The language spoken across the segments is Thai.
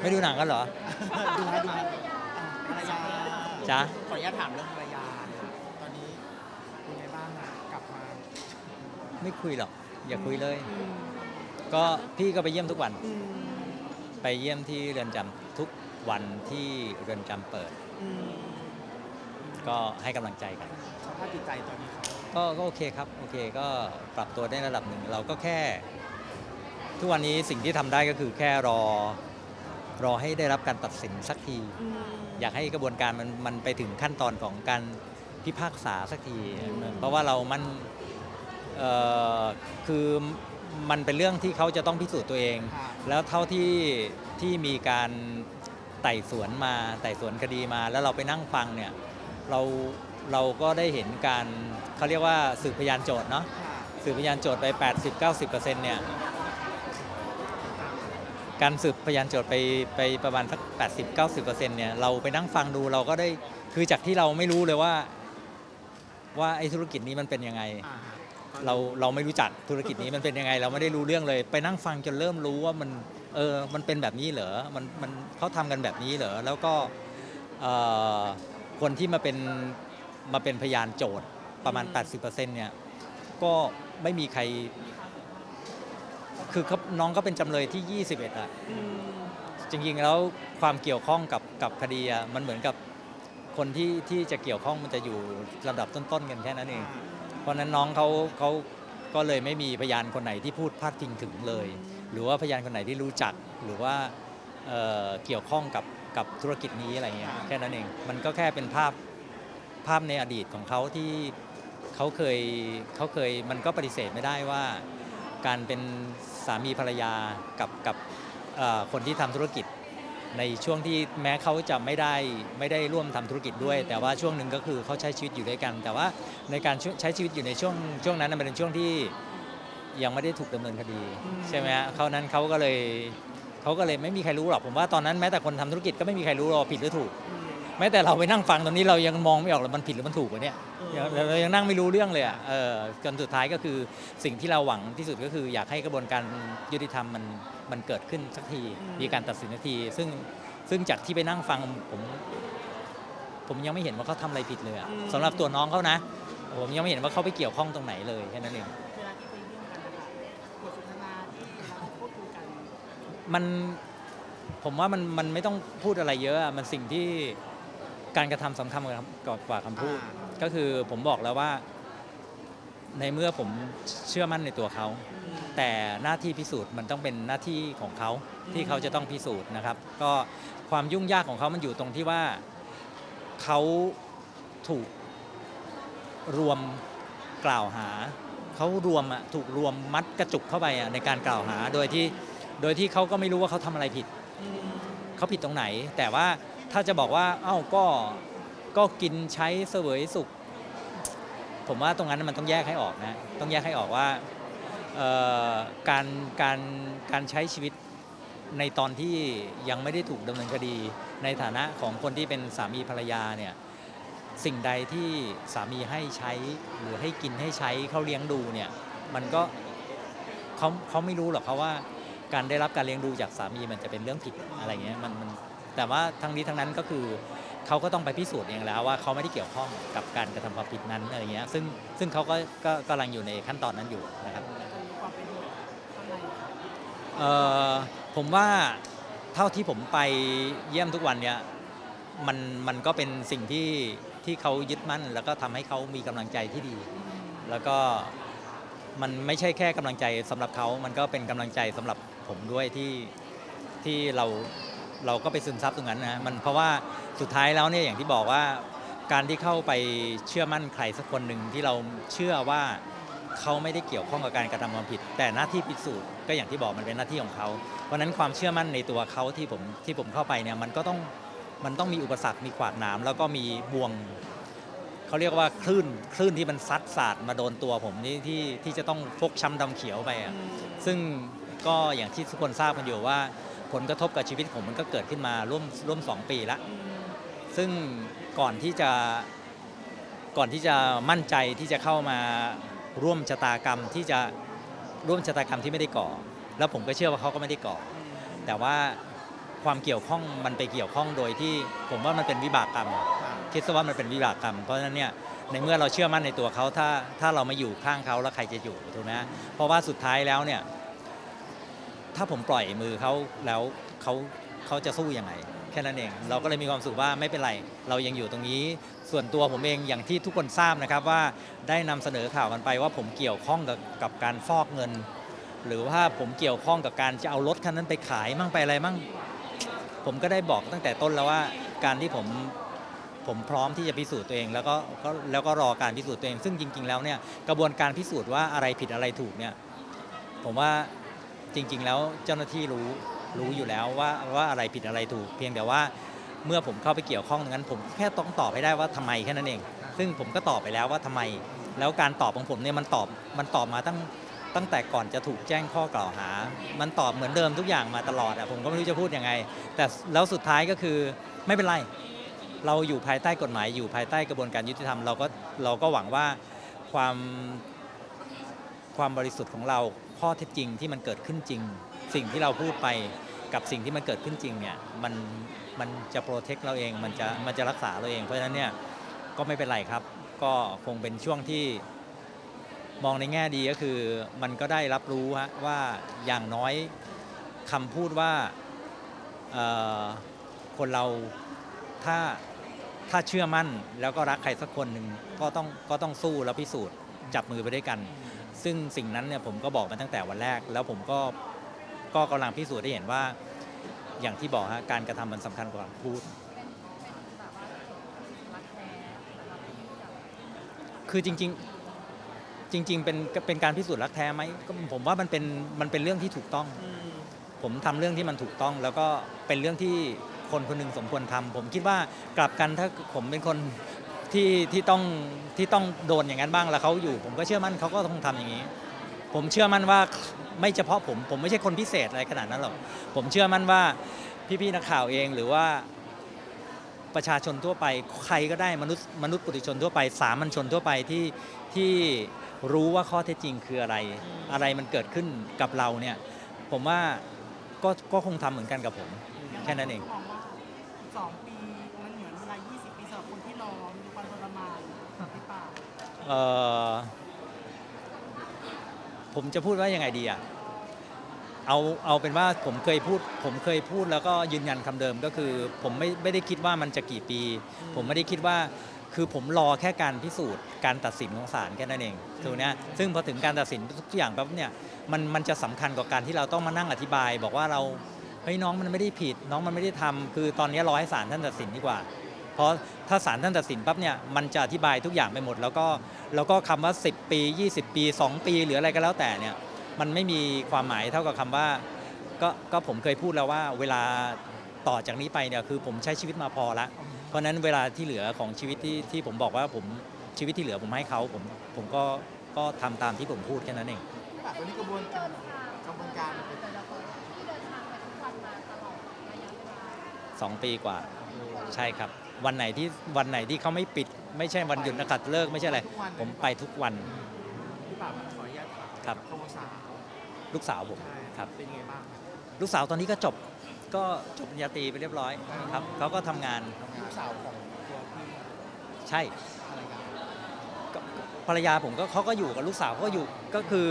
ไม่ดูหนังกันเหรอดูให้ดูให้อะภรรยาจ๊ะขออนุญาตถามเรื่องภรรยาเนี่ยตอนนี้เป็นไงบ้างอะกลับมาไม่คุยหรอก อย่าคุยเลย ก็พี่ก็ไปเยี่ยมทุกวัน อืมไปเยี่ยมที่เรือนจำทุกวันที่เรือนจำเปิด อืมก็ให้กำลังใจกัน สภาพจิตใจตอนนี้เขาก็ก็โอเคครับ โอเคก็ปรับตัวได้ระดับหนึ่ง เราก็แค่ ทุกวันนี้สิ่งที่ทำได้ก็คือแค่รอ รอให้ได้รับการตัดสินสักที อยากให้กระบวนการมันมันไปถึงขั้นตอนของการพิพากษาสักที เพราะว่าเรามันเอ่อคือมันเป็นเรื่องที่เขาจะต้องพิสูจน์ตัวเองค่ะแล้วเท่าที่ที่มีการไต่สวนมาไต่สวนคดีมา แล้วเราไปนั่งฟังเนี่ยเราเราก็ได้เห็นการเขาเรียกว่าสืบพยานโจทย์เนาะค่ะสืบพยานโจทย์ไป 80-90%เนี่ย การสืบพยานโจทย์ไปไปประมาณสัก 80-90%เนี่ยเราไปนั่งฟังดูเราก็ได้คือจากที่เราไม่รู้เลยว่า ว่าไอ้ธุรกิจนี้มันเป็นยังไง อ่าฮะเราเราไม่รู้จักธุรกิจนี้มันเป็นยังไง เราไม่ได้รู้เรื่องเลย ไปนั่งฟังจนเริ่มรู้ว่ามันเออมันเป็นแบบนี้เหรอมันมันเขาทำกันแบบนี้เหรอแล้วก็เอ่อคนที่มาเป็นมาเป็นพยานโจทย์ประมาณ 80%เนี่ยก็ไม่มีใคร คือเขาน้องก็เป็นจำเลยที่ 21อะอืมจริงๆแล้วความเกี่ยวข้องกับกับคดีอะมันเหมือนกับคนที่ที่จะเกี่ยวข้องมันจะอยู่ลำดับต้นๆกันแค่นั้นเอง เพราะฉะนั้นน้องเขาเขาก็เลยไม่มีพยานคนไหนที่พูดพาดพิงถึงเลย หรือว่าพยานคนไหนที่รู้จักหรือว่าเอ่อเกี่ยวข้องกับกับธุรกิจนี้อะไรเงี้ยแค่นั้นเอง มันก็แค่เป็นภาพภาพในอดีตของเขาที่เขาเคยเขาเคยมันก็ปฏิเสธไม่ได้ว่า การเป็นสามีภรรยากับกับเอ่อคนที่ทำธุรกิจ ในช่วงที่แม้เขาจะไม่ได้ไม่ได้ร่วมทำธุรกิจด้วย แต่ว่าช่วงหนึ่งก็คือเขาใช้ชีวิตอยู่ด้วยกัน แต่ว่าในการช่วใช้ชีวิตอยู่ในช่วงช่วงนั้นนะมันเป็นช่วงที่ยังไม่ได้ถูกดำเนินคดี ใช่ไหมฮะเขานั้นเขาก็เลยเขาก็เลยไม่มีใครรู้หรอกผมว่าตอนนั้นแม้แต่คนทำธุรกิจก็ไม่มีใครรู้หรอกผิดหรือถูกอืม แม้แต่เราไปนั่งฟังตรงนี้เรายังมองไม่ออกเลยมันผิดหรือมันถูกวะเนี่ยเออเราเรายังนั่งไม่รู้เรื่องเลยอะเออจนสุดท้ายก็คือสิ่งที่เราหวังที่สุดก็คือ อยากให้กระบวนการยุติธรรมมันมันเกิดขึ้นสักทีมีการตัดสินสักที ซึ่งซึ่งจากที่ไปนั่งฟังผมผมยังไม่เห็นว่าเขาทำอะไรผิดเลยอะสำหรับตัวน้องเขานะ ผมยังไม่เห็นว่าเขาไปเกี่ยวข้องตรงไหนเลยแค่นั้นเองเวลาที่ไปเยี่ยมกันนะคะบทสนทนาที่เราพูดคุยกันมันผมว่ามันมันไม่ต้องพูดอะไรเยอะอะมันสิ่งที่ การกระทำสำคัญกว่าคำกว่าคำพูด ก็คือผมบอกแล้วว่า ในเมื่อผมเชื่อมั่นในตัวเขา แต่หน้าที่พิสูจน์มันต้องเป็นหน้าที่ของเขาที่เขาจะต้องพิสูจน์นะครับ ก็ความยุ่งยากของเขามันอยู่ตรงที่ว่าเขาถูกรวมกล่าวหา เขารวมอะถูกรวมมัดกระจุกเข้าไปอะในการกล่าวหาโดยที่โดยที่เขาก็ไม่รู้ว่าเขาทำอะไรผิด เขาผิดตรงไหน แต่ว่า ถ้าจะบอกว่า เอ้าก็ก็กินใช้เสวยสุข ผมว่าตรงนั้นมันต้องแยกให้ออกนะต้องแยกให้ออกว่าการการการใช้ชีวิตในตอนที่ยังไม่ได้ถูกดำเนินคดี ในฐานะของคนที่เป็นสามีภรรยาเนี่ยสิ่งใดที่สามีให้ใช้หรือให้กินให้ใช้เขาเลี้ยงดูเนี่ยมันก็เขาเขาไม่รู้หรอกเขาว่า การได้รับการเลี้ยงดูจากสามีมันจะเป็นเรื่องผิดอะไรเงี้ยมันมัน แต่ว่าทั้งนี้ทั้งนั้นก็คือเขาก็ต้องไปพิสูจน์เองแล้วว่าเขาไม่ได้เกี่ยวข้องกับการกระทำความผิดนั้นอะไรเงี้ยซึ่งซึ่งเขาก็ก็กำลังอยู่ในขั้นตอนนั้นอยู่นะครับเอ่อผมว่าเท่าที่ผมไปเยี่ยมทุกวันเนี่ยมันมันก็เป็นสิ่งที่ที่เขายึดมั่น แล้วก็ทำให้เขามีกำลังใจที่ดี แล้วก็มันไม่ใช่แค่กำลังใจสำหรับเขา มันก็เป็นกำลังใจสำหรับผมด้วยที่ที่เรา เราก็ไปซึมซับตรงนั้นนะมันเพราะว่าสุดท้ายแล้วเนี่ยอย่างที่บอกว่าการที่เข้าไปเชื่อมั่นใครสักคนหนึ่งที่เราเชื่อว่าเขาไม่ได้เกี่ยวข้องกับการกระทำความผิด แต่หน้าที่พิสูจน์ก็อย่างที่บอกมันเป็นหน้าที่ของเขา เพราะฉะนั้นความเชื่อมั่นในตัวเขาที่ผมที่ผมเข้าไปเนี่ยมันก็ต้องมันต้องมีอุปสรรคมีขวากหนาม แล้วก็มีบ่วงเขาเรียกว่าคลื่นคลื่นที่มันซัดสาดมาโดนตัวผมนี่ที่ที่จะต้องฟกช้ำดำเขียวไปอะซึ่งก็อย่างที่ทุกคนทราบกันอยู่ว่า ผลกระทบกับชีวิตผมมันก็เกิดขึ้นมาร่วมร่วมสองปีแล้วซึ่งก่อนที่จะก่อนที่จะมั่นใจที่จะเข้ามาร่วมชะตากรรมที่จะร่วมชะตากรรมที่ไม่ได้ก่อ แล้วผมก็เชื่อว่าเขาก็ไม่ได้ก่อ แต่ว่าความเกี่ยวข้องมันไปเกี่ยวข้องโดยที่ผมว่ามันเป็นวิบากกรรม คิดซะว่ามันเป็นวิบากกรรม เพราะฉะนั้นเนี่ยในเมื่อเราเชื่อมั่นในตัวเขาถ้าถ้าเรามาอยู่ข้างเขาแล้วใครจะอยู่ถูกไหมเพราะว่าสุดท้ายแล้วเนี่ย ถ้าผมปล่อยมือเขาแล้วเขาเขาจะสู้ยังไงแค่นั้นเอง เราก็เลยมีความสุขว่าไม่เป็นไร เรายังอยู่ตรงนี้ ส่วนตัวผมเองอย่างที่ทุกคนทราบนะครับว่าได้นำเสนอข่าวกันไปว่าผมเกี่ยวข้องกับกับการฟอกเงิน หรือว่าผมเกี่ยวข้องกับการจะเอารถคันนั้นไปขายมั่งไปอะไรมั่ง ผมก็ได้บอกตั้งแต่ต้นแล้วว่าการที่ผมผมพร้อมที่จะพิสูจน์ตัวเอง แล้วก็แล้วก็รอการพิสูจน์ตัวเอง ซึ่งจริง ๆ แล้วเนี่ยกระบวนการพิสูจน์ว่าอะไรผิดอะไรถูกเนี่ยผมว่า จริง ๆ แล้วเจ้าหน้าที่รู้รู้อยู่แล้วว่าว่าอะไรผิดอะไรถูก เพียงแต่ว่าเมื่อผมเข้าไปเกี่ยวข้องนั้น ผมแค่ต้องตอบให้ได้ว่าทำไมแค่นั้นเอง ซึ่งผมก็ตอบไปแล้วว่าทำไม แล้วการตอบของผมเนี่ยมันตอบมันตอบมาตั้งตั้งแต่ก่อนจะถูกแจ้งข้อกล่าวหา มันตอบเหมือนเดิมทุกอย่างมาตลอดอะผมก็ไม่รู้จะพูดยังไง แต่แล้วสุดท้ายก็คือไม่เป็นไร เราอยู่ภายใต้กฎหมายอยู่ภายใต้กระบวนการยุติธรรมเราก็เราก็หวังว่าความความบริสุทธิ์ของเรา ข้อเท็จจริงที่มันเกิดขึ้นจริง สิ่งที่เราพูดไปกับสิ่งที่มันเกิดขึ้นจริงเนี่ยมันมันจะโปรเทคเราเองมันจะมันจะรักษาเราเองเพราะฉะนั้นเนี่ยก็ไม่เป็นไรครับ ก็คงเป็นช่วงที่มองในแง่ดีก็คือ มันก็ได้รับรู้ฮะว่าอย่างน้อยคำพูดว่าคนเราถ้าถ้าเชื่อมั่นแล้วก็รักใครสักคนหนึ่งก็ต้องก็ต้องสู้แล้วพิสูจน์ จับมือไปด้วยกัน ซึ่งสิ่งนั้นเนี่ยผมก็บอกมาตั้งแต่วันแรก แล้วผมก็ก็กำลังพิสูจน์ได้เห็นว่า อย่างที่บอกฮะการกระทำมันสำคัญกว่าคำพูด คือจริง ๆ จริง ๆ เป็นเป็นการพิสูจน์รักแท้ไหมก็ผมว่ามันเป็นมันเป็นเรื่องที่ถูกต้อง ผมทำเรื่องที่มันถูกต้อง แล้วก็เป็นเรื่องที่คนคนหนึ่งสมควรทำผมคิดว่ากลับกันถ้าผมเป็นคน ที่ที่ต้องที่ต้องโดนอย่างนั้นบ้างแล้วเขาอยู่ ผมก็เชื่อมั่นเขาก็ต้องทำอย่างนี้ ผมเชื่อมั่นว่าไม่เฉพาะผม ผมไม่ใช่คนพิเศษอะไรขนาดนั้นหรอกผมเชื่อมั่นว่าพี่ๆนักข่าวเองหรือว่าประชาชนทั่วไป ใครก็ได้มนุษย์มนุษย์ปุถุชนทั่วไป สามัญชนทั่วไปที่ที่รู้ว่าข้อเท็จจริงคืออะไร อะไรมันเกิดขึ้นกับเราเนี่ย ผมว่าก็ก็คงทำเหมือนกันกับผม แค่นั้นเองมองว่าสอง เอ่อผมจะพูดว่ายังไงดีอะเอาเอาเป็นว่าผมเคยพูด ผมเคยพูดแล้วก็ยืนยันคำเดิมก็คือ ผมไม่ไม่ได้คิดว่ามันจะกี่ปี ผมไม่ได้คิดว่าคือผมรอแค่การพิสูจน์การตัดสินของศาลแค่นั้นเองถูกไหมซึ่งพอถึงการตัดสินทุกอย่างปั๊บเนี่ยมันมันจะสำคัญกว่าการที่เราต้องมานั่งอธิบาย บอกว่าเราเฮ้ยน้องมันไม่ได้ผิด น้องมันไม่ได้ทำคือตอนนี้รอให้ศาลท่านตัดสินดีกว่า เพราะถ้าศาลท่านตัดสินปั๊บเนี่ยมันจะอธิบายทุกอย่างไปหมด แล้วก็แล้วก็คำว่า 10 ปี 20 ปี 2 ปี หรืออะไรก็แล้วแต่เนี่ยมันไม่มีความหมายเท่ากับคำว่าก็ก็ผมเคยพูดแล้วว่าเวลาต่อจากนี้ไปเนี่ยคือผมใช้ชีวิตมาพอละ เพราะฉะนั้นเวลาที่เหลือของชีวิตที่ที่ผมบอกว่าผมชีวิตที่เหลือผมให้เขาผมผมก็ก็ทำตามที่ผมพูดแค่นั้นเองแบบวันนี้กระบวนการกระบวนการมันเป็นสองปีกว่า ใช่ครับ วันไหนที่วันไหนที่เขาไม่ปิด ไม่ใช่วันหยุดนักขัตฤกษ์ไม่ใช่อะไร ผมไปทุกวันพี่ป่าบขออนุญาตถามครับโทรสาวลูกสาวผมใช่ครับเป็นยังไงบ้างลูกสาวตอนนี้ก็จบก็จบปริญญาตรีไปเรียบร้อยครับเขาก็ทำงานลูกสาวของตัวพี่ใช่อะไรกันก็ภรรยาผมก็เขาก็อยู่กับลูกสาวเขาก็อยู่ก็คือ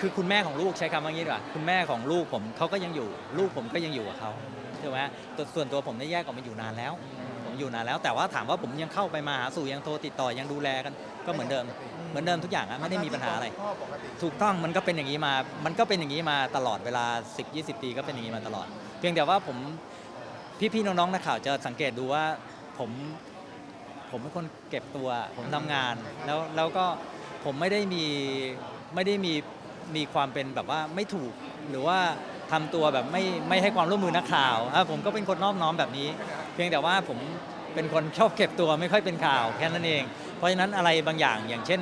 คือคุณแม่ของลูกใช้คำว่างี้ดีกว่าคุณแม่ของลูกผมเขาก็ยังอยู่ ลูกผมก็ยังอยู่กับเขาใช่ไหมแต่ส่วนตัวผมได้แยกออกมาอยู่นานแล้วผม อยู่นานแล้ว แต่ว่าถามว่าผมยังเข้าไปมาหาสู่ยังโทรติดต่อยังดูแลกันก็เหมือนเดิม เหมือนเดิมทุกอย่างอะไม่ได้มีปัญหาอะไร พ่อปกติถูกต้องมันก็เป็นอย่างนี้มา มันก็เป็นอย่างนี้มาตลอดเวลา 10 20 ปีก็เป็นอย่างนี้มาตลอด เพียงแต่ว่าผมพี่ๆน้องๆนักข่าวจะสังเกตดูว่าผมผมเป็นคนเก็บตัว ผมทำงาน แล้วแล้วก็ผมไม่ได้มีไม่ได้มีมีความเป็นแบบว่าไม่ถูก หรือว่าทำตัวแบบไม่ไม่ให้ความร่วมมือนักข่าวอะผมก็เป็นคนนอบน้อมแบบนี้เพียงแต่ว่าผมเป็นคนชอบเก็บตัวไม่ค่อยเป็นข่าวแค่นั้นเอง เพราะฉะนั้นอะไรบางอย่าง อย่างเช่น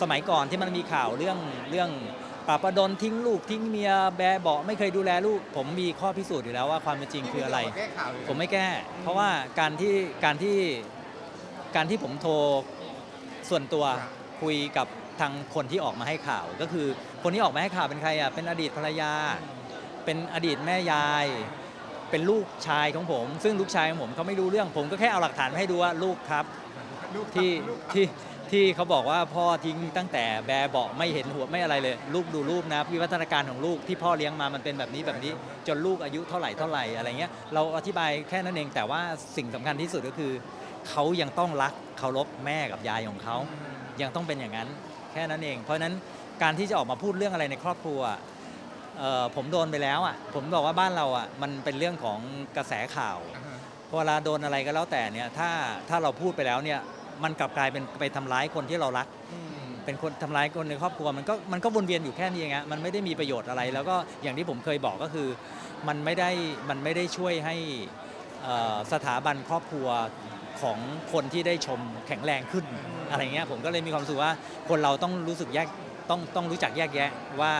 สมัยก่อนที่มันมีข่าวเรื่องเรื่องปราบประดนทิ้งลูกทิ้งเมียแบเบาะไม่เคยดูแลลูก ผมมีข้อพิสูจน์อยู่แล้วว่าความเป็นจริงคืออะไร แก้ข่าวเลยผมไม่แก้ เพราะว่าการที่การที่การที่ผมโทรส่วนตัวคุยกับทางคนที่ออกมาให้ข่าว ก็คือคนที่ออกมาให้ข่าวเป็นใครอะเป็นอดีตภรรยา เป็นอดีตแม่ยาย เเป็นลูกชายของผม ซึ่งลูกชายของผมเขาไม่รู้เรื่องผมก็แค่เอาหลักฐานมาให้ดูว่าลูกครับลูกที่ลูกที่ที่เขาบอกว่าพ่อทิ้งตั้งแต่แบเบาะไม่เห็นหัวไม่อะไรเลย ลูกดูรูปนะวิวัฒนาการของลูกที่พ่อเลี้ยงมามันเป็นแบบนี้แบบนี้ จนลูกอายุเท่าไหร่เท่าไหร่อะไรเงี้ยเราอธิบายแค่นั้นเองแต่ว่าสิ่งสำคัญที่สุดก็คือ เขายังต้องรักเคารพแม่กับยายของเขายังต้องเป็นอย่างนั้น แค่นั้นเอง เพราะฉะนั้นการที่จะออกมาพูดเรื่องอะไรในครอบครัวเอ่อ ผมโดนไปแล้วอะผมบอกว่าบ้านเราอะมันเป็นเรื่องของกระแสข่าวอ่าฮะพอเวลาโดนอะไรก็แล้วแต่เนี่ยถ้าถ้าเราพูดไปแล้วเนี่ยมันกลับกลายเป็นไปทำร้ายคนที่เรารักอืมเป็นคนทำร้ายคนในครอบครัวมันก็มันก็วนเวียนอยู่แค่นี้เองอะมันไม่ได้มีประโยชน์อะไร แล้วก็อย่างที่ผมเคยบอกก็คือมันไม่ได้มันไม่ได้ช่วยให้เอ่อสถาบันครอบครัวของคนที่ได้ชมแข็งแรงขึ้นอะไรเงี้ยผมก็เลยมีความรู้สึกว่าคนเราต้องรู้สึกแยกต้องต้องรู้จักแยกแยะว่า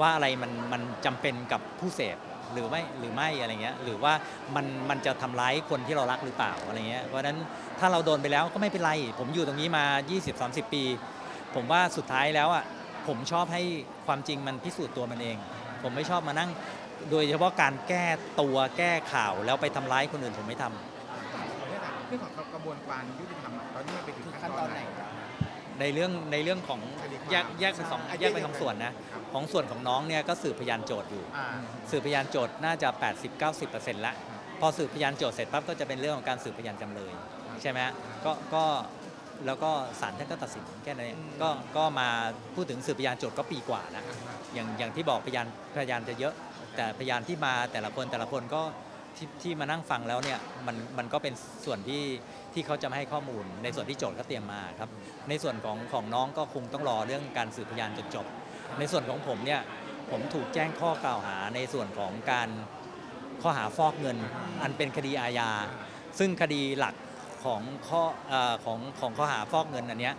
ว่าอะไรมันมันจำเป็นกับผู้เสพหรือไม่หรือไม่อะไรเงี้ยหรือว่ามันมันจะทำร้ายคนที่เรารักหรือเปล่าอะไรเงี้ยเพราะฉะนั้นถ้าเราโดนไปแล้วก็ไม่เป็นไร ผมอยู่ตรงนี้มา 20-30 ปี ผมว่าสุดท้ายแล้วอะผมชอบให้ความจริงมันพิสูจน์ตัวมันเอง ผมไม่ชอบมานั่ง โดยเฉพาะการแก้ตัวแก้ข่าวแล้วไปทำร้ายคนอื่นผมไม่ทำเรื่องของกระบวนการยุติธรรมตอนนี้มันไปถึงขั้นตอนไหน ในเรื่องในเรื่องของคดีความแยกแยกเป็นสองใช่แยกเป็นสองส่วนนะของส่วนของน้องเนี่ยก็สืบพยานโจทย์อยู่อ่าสืบพยานโจทย์น่าจะ 80-90%ละพอสืบพยานโจทย์เสร็จปั๊บก็จะเป็นเรื่องของการสืบพยานจำเลย ใช่ไหมฮะก็ก็แล้วก็ศาลท่านก็ตัดสินแค่นั้นเองก็ก็มาพูดถึงสืบพยานโจทย์ก็ปีกว่านะอย่างอย่างที่บอกพยานพยานจะเยอะ แต่พยานที่มาแต่ละคนแต่ละคนก็ ที่ที่มานั่งฟังแล้วเนี่ยมันมันก็เป็นส่วนที่ที่เขาจะมาให้ข้อมูล ในส่วนที่โจทย์เขาเตรียมมาครับ ในส่วนของของน้องก็คงต้องรอเรื่องการสืบพยานจนจบ ในส่วนของผมเนี่ยผมถูกแจ้งข้อกล่าวหาในส่วนของการข้อหาฟอกเงิน อันเป็นคดีอาญาซึ่งคดีหลักของข้อของของข้อหาฟอกเงินอันเนี้ย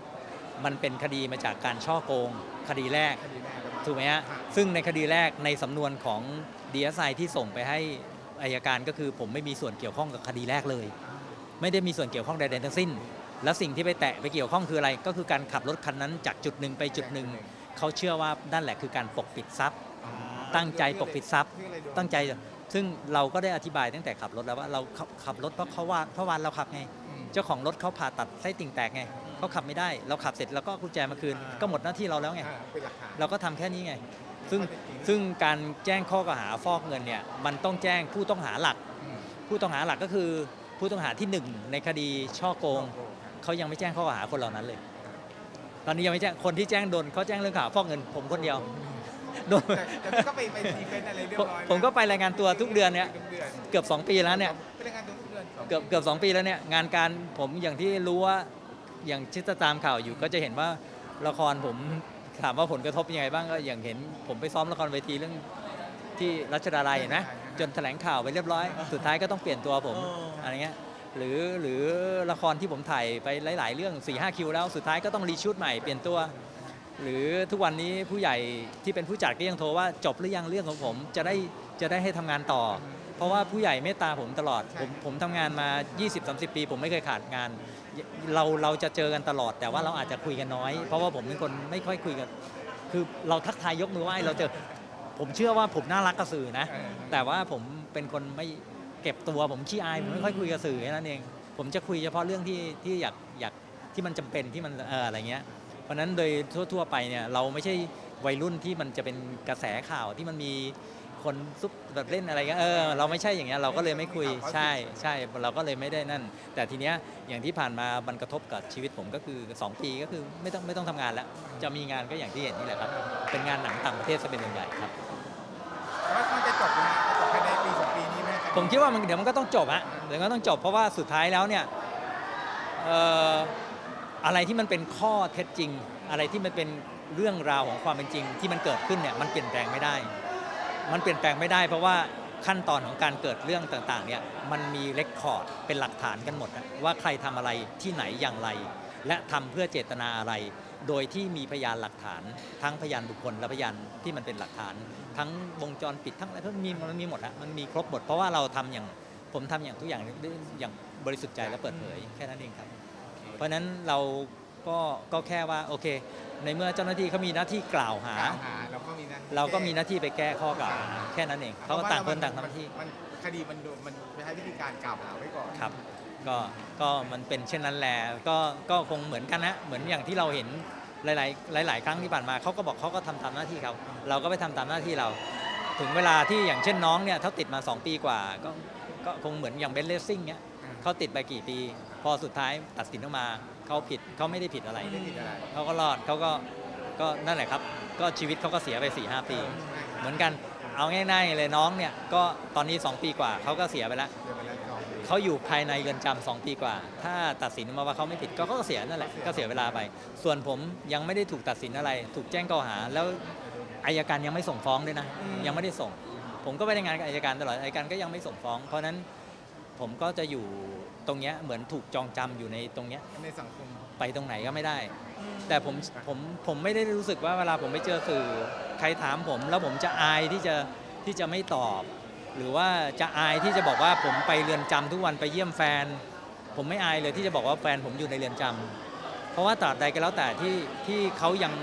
มันเป็นคดีมาจากการช่อโกงคดีแรกถูกไหมฮะซึ่งในคดีแรกในสำนวนของ DSI ที่ส่งไปให้ อายการก็คือผมไม่มีส่วนเกี่ยวข้องกับคดีแรกเลย ไม่ได้มีส่วนเกี่ยวข้องใดๆทั้งสิ้น แล้วสิ่งที่ไปแตะไปเกี่ยวข้องคืออะไร ก็คือการขับรถคันนั้นจากจุดหนึ่งไปจุดหนึ่งเขาเชื่อว่านั่นแหละคือการปกปิดทรัพย์อ๋อตั้งใจปกปิดทรัพย์เพื่ออะไรด้วยตั้งใจซึ่งเราก็ได้อธิบายตั้งแต่ขับรถแล้วว่าเราขับขับรถเพราะเขาว่าเพราะวันเราขับไงอืมเจ้าของรถเขาผ่าตัดไส้ติ่งแตกไงเขาขับไม่ได้ เราขับเสร็จแล้วก็เอากุญแจมาคืนอ่าก็หมดหน้าที่เราแล้วไงอ่าเป็นหลักฐานเราก็ทำแค่นี้ไง ซึ่งข้อเท็จจริงซึ่งการแจ้งข้อกล่าวหาฟอกเงินเนี่ยมันต้องแจ้งผู้ต้องหาหลักอืมผู้ต้องหาหลักก็คือผู้ต้องหาที่หนึ่งในคดีช่อโกงเขายังไม่แจ้งข้อกล่าวหาคนเหล่านั้นเลย ตอนนี้ยังไม่แจ้งคนที่แจ้งโดนเขาแจ้งเรื่องข่าวฟอกเงิน ผมคนเดียวโดนแต่แต่ก็ไปไปดีเฟนต์อะไรเรียบผมร้อยผมก็ไปรายงานตัวทุกเดือนเนี่ยทุกเดือนเกือบ 2 ปีแล้วเนี่ยไปรายงานตัวทุกเดือนสงเกือบเกือบสองปีแล้วเนี่ยงานการผมอย่างที่รู้ว่าอย่างชิดตามข่าวอยู่ก็จะเห็นว่าละครผม ถามว่าผลกระทบยังไงบ้างก็อย่างเห็นผมไปซ้อมละครเวทีเรื่องที่รัชดาลัยเห็นไหมจนแถลงข่าวไปเรียบร้อย สุดท้ายก็ต้องเปลี่ยนตัวผมอะไรเงี้ยหรือหรือละครที่ผมถ่ายไปหลาย ๆ เรื่อง4ีหคิวแล้วสุดท้ายก็ต้องรีชูตใหม่เปลี่ยนตัว หรือทุกวันนี้ผู้ใหญ่ที่เป็นผู้จัดก็ยังโทรว่าจบหรือยังเรื่องของผมจะได้จะได้ให้ทำงานต่อ เพราะว่าผู้ใหญ่เมตตาผมตลอดผมผมทำงานมา 20-30 ปี ผมไม่เคยขาดงาน เราเราจะเจอกันตลอด แต่ว่าเราอาจจะคุยกันน้อย เพราะว่าผมเป็นคนไม่ค่อยคุยกันคือเราทักทายยกมือไหว้เราเจอผมเชื่อว่าผมน่ารักกับสื่อนะเออแต่ว่าผมเป็นคนไม่เก็บตัวผมขี้อายผมไม่ค่อยคุยกับสื่อแค่นั้นเอง ผมจะคุยเฉพาะเรื่องที่ที่อยากอยากที่มันจำเป็นที่มันเอออะไรเงี้ย เพราะฉะนั้นโดยทั่ว ๆ ไปเนี่ยเราไม่ใช่วัยรุ่นที่มันจะเป็นกระแสข่าวที่มันมี คนซุปแบบเล่นอะไรเงี้ยเออเราไม่ใช่อย่างเงี้ยเราก็เลยไม่คุยใช่ใช่เราก็เลยไม่ได้นั่น แต่ทีเนี้ยอย่างที่ผ่านมามันกระทบกับชีวิตผมก็คือ 2 ปีก็คือไม่ต้องไม่ต้องทำงานแล้ว จะมีงานก็อย่างที่เห็นนี่แหละครับ เป็นงานหนังต่างประเทศซะเป็นส่วนใหญ่ครับ ว่ามันจะจบนะจะจบภายในปีสองปีนี้ไหมรับผมคิดว่ามันเดี๋ยวมันก็ต้องจบฮะเดี๋ยวก็ต้องจบเพราะว่าสุดท้ายแล้วเนี่ยเอ่ออะไรที่มันเป็นข้อเท็จจริง อะไรที่มันเป็นเรื่องราวของความเป็นจริง ที่มันเกิดขึ้นเนี่ยมันเปลี่ยนแปลงไม่ได้ มันเปลี่ยนแปลงไม่ได้เพราะว่าขั้นตอนของการเกิดเรื่องต่างๆเนี่ยมันมีเรคคอร์ดเป็นหลักฐานกันหมดอะว่าใครทำอะไรที่ไหนอย่างไร และทำเพื่อเจตนาอะไร โดยที่มีพยานหลักฐาน ทั้งพยานบุคคลและพยานที่มันเป็นหลักฐาน ทั้งวงจรปิดทั้งอะไรมันมีมันมีหมดอะมันมีครบหมดเพราะว่าเราทำอย่างผมทำอย่างทุกอย่างอย่างบริสุทธิ์ใจและเปิดเผยแค่นั้นเองครับ เพราะฉะนั้นเราก็ก็แค่ว่าโอเค ในเมื่อเจ้าหน้าที่เขามีหน้าที่กล่าวหา กล่าวหาเราก็มีหน้าที่เราก็มีหน้าที่ไปแก้ข้อกล่าวหาแค่นั้นเองเขาก็ต่างคนต่างทำหน้าที่ มันคดีมันโดนมันใช้วิธีการกล่าวหาไว้ก่อนครับก็ก็มันเป็นเช่นนั้นแหละก็ก็คงเหมือนกันนะเหมือนอย่างที่เราเห็นหลาย ๆ หลาย ๆ ครั้งที่ผ่านมาเขาก็บอกเขาก็ทำตามหน้าที่เขาเราก็ไปทำตามหน้าที่เรา ถึงเวลาที่อย่างเช่นน้องเนี่ยเขาติดมา 2 ปีกว่า ก็ก็คงเหมือนอย่างเบนเลสซิ่งเนี่ย เขาติดไปกี่ปี พอสุดท้ายตัดสินออกมาเขาผิดเขาไม่ได้ผิดอะไร ไม่ได้ผิดอะไรเขาก็รอดเขาก็ก็นั่นแหละครับ ก็ชีวิตเขาก็เสียไป4ีหปี เหมือนกันเอาง่ายๆเลยน้องเนี่ยก็ตอนนี้ 2 ปีกว่าเขาก็เสียไปแล้วเดี๋ยวไปแล้วจองเขาอยู่ภายในเรือนจำสองปีกว่า ถ้าตัดสินมาว่าเขาไม่ผิดก็ก็เสียนั่นแหละก็เสียเวลาไป ส่วนผมยังไม่ได้ถูกตัดสินอะไร ถูกแจ้งข้อหา แล้วอายการยังไม่ส่งฟ้องด้วยนะยังไม่ได้ส่ง ผมก็ไปในงานกับอายการตลอดอายการก็ยังไม่ส่งฟ้อง เพราะฉะนั้น ผมก็จะอยู่ตรงเนี้ยเหมือนถูกจองจำอยู่ในตรงเนี้ยในสังคม ไปตรงไหนก็ไม่ได้ แต่ผมผมผมไม่ได้รู้สึกว่าเวลาผมไปเจอสื่อใครถามผม แล้วผมจะอายที่จะที่จะไม่ตอบ หรือว่าจะอายที่จะบอกว่าผมไปเรือนจำทุกวันไปเยี่ยมแฟน ผมไม่อายเลยที่จะบอกว่าแฟนผมอยู่ในเรือนจำเพราะว่าตราบใดก็แล้วแต่ที่ที่เขายัง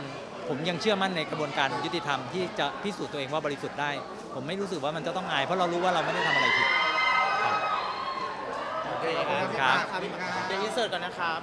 ผมยังเชื่อมั่นในกระบวนการยุติธรรมที่จะพิสูจน์ตัวเองว่าบริสุทธิ์ได้ ผมไม่รู้สึกว่ามันจะต้องอายเพราะเรารู้ว่าเราไม่ได้ทำอะไรผิดครับโอเค ขอบคุณครับครับ เดี๋ยวอินเสิร์ตก่อนนะครับ